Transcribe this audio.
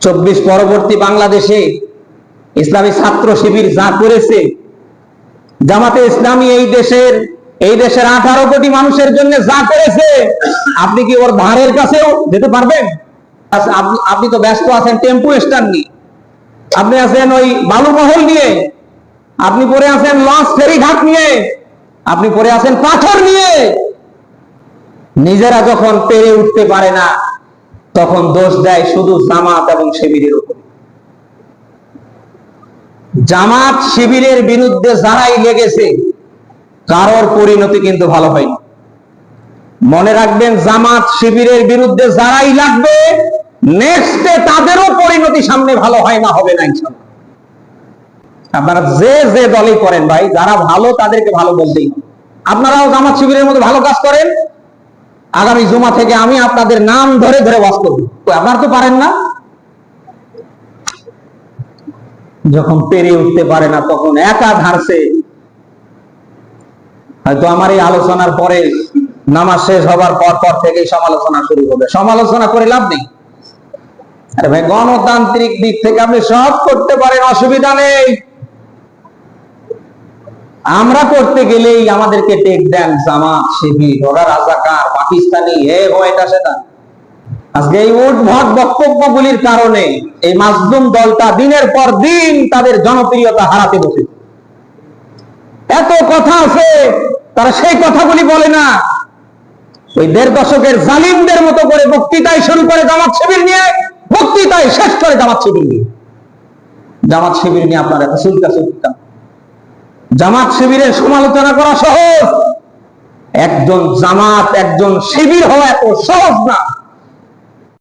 চব্বিশ পরবর্তী বাংলাদেশে ইসলামী ছাত্র শিবির যা করেছে জামাতে ইসলামী এই দেশের এই দেশের আঠারো কোটি মানুষের জন্য যা করেছে আপনি কি ওর ধারের কাছেও যেতে পারবেন? আচ্ছা, আপনি তো ব্যস্ত আছেন টেম্পু স্ট্যান্ড নিয়ে আপনি আছেন ওই বালুমহল নিয়ে আপনি পরে আছেন লঞ্চ ফেরি ঘাট নিয়ে আপনি পরে আছেন পাথর নিয়ে। নিজেরা যখন পেরে উঠতে পারে না তখন দোষ দেয় শুধু জামাত এবং শিবিরের উপর। জামাত শিবিরের বিরুদ্ধে যারাই লেগেছে, কারোর পরিণতি কিন্তু ভালো হয়নি। মনে রাখবেন, জামাত শিবিরের বিরুদ্ধে যারাই লাগবে নেক্সটে তাদেরও পরিণতি সামনে ভালো হয় না, হবে না আপনারা যে যে দলই করেন ভাই, যারা ভালো তাদেরকে ভালো বলতেই আপনারাও জামাত শিবিরের মধ্যে ভালো কাজ করেন আগামী জুমা থেকে আমি আপনাদের নাম ধরে ধরে বাস করব। আপনারা তো পারেন না? যখন পেরে উঠতে পারে না, তখন একা ধারছে। হয়তো আমার এই আলোচনার পরে নামাজ শেষ হবার পর পর থেকেই সমালোচনা শুরু হবে। সমালোচনা করে লাভ নেই। আরে ভাই, গণতান্ত্রিক দিক থেকে আপনি সব করতে পারেন, অসুবিধা নেই। আমরা করতে গেলেই আমাদেরকে টেক দেন জামাত শিবির ওরা রাজাকার, পাকিস্তানি, হে ভয়টা সেটা। আজকে এই উদ্ভট বক্তব্যগুলির কারণে এই মাজলুম দলটা দিনের পর দিন তাদের জনপ্রিয়তা হারাতে বসে। এত কথা আছে, তারা সেই কথাগুলি বলে না। ওই দেড় দশকের জালিমদের মতো করে বক্তৃতায় শুরু করে জামাত শিবির নিয়ে বক্তৃতায় শেষ করে জামাত শিবির নিয়ে। জামাত শিবির নিয়ে আপনার এত সুলকা সুলকা জামাত শিবিরের সমালোচনা করা সহজ। একজন জামাত একজন শিবির হওয়া এত সহজ না।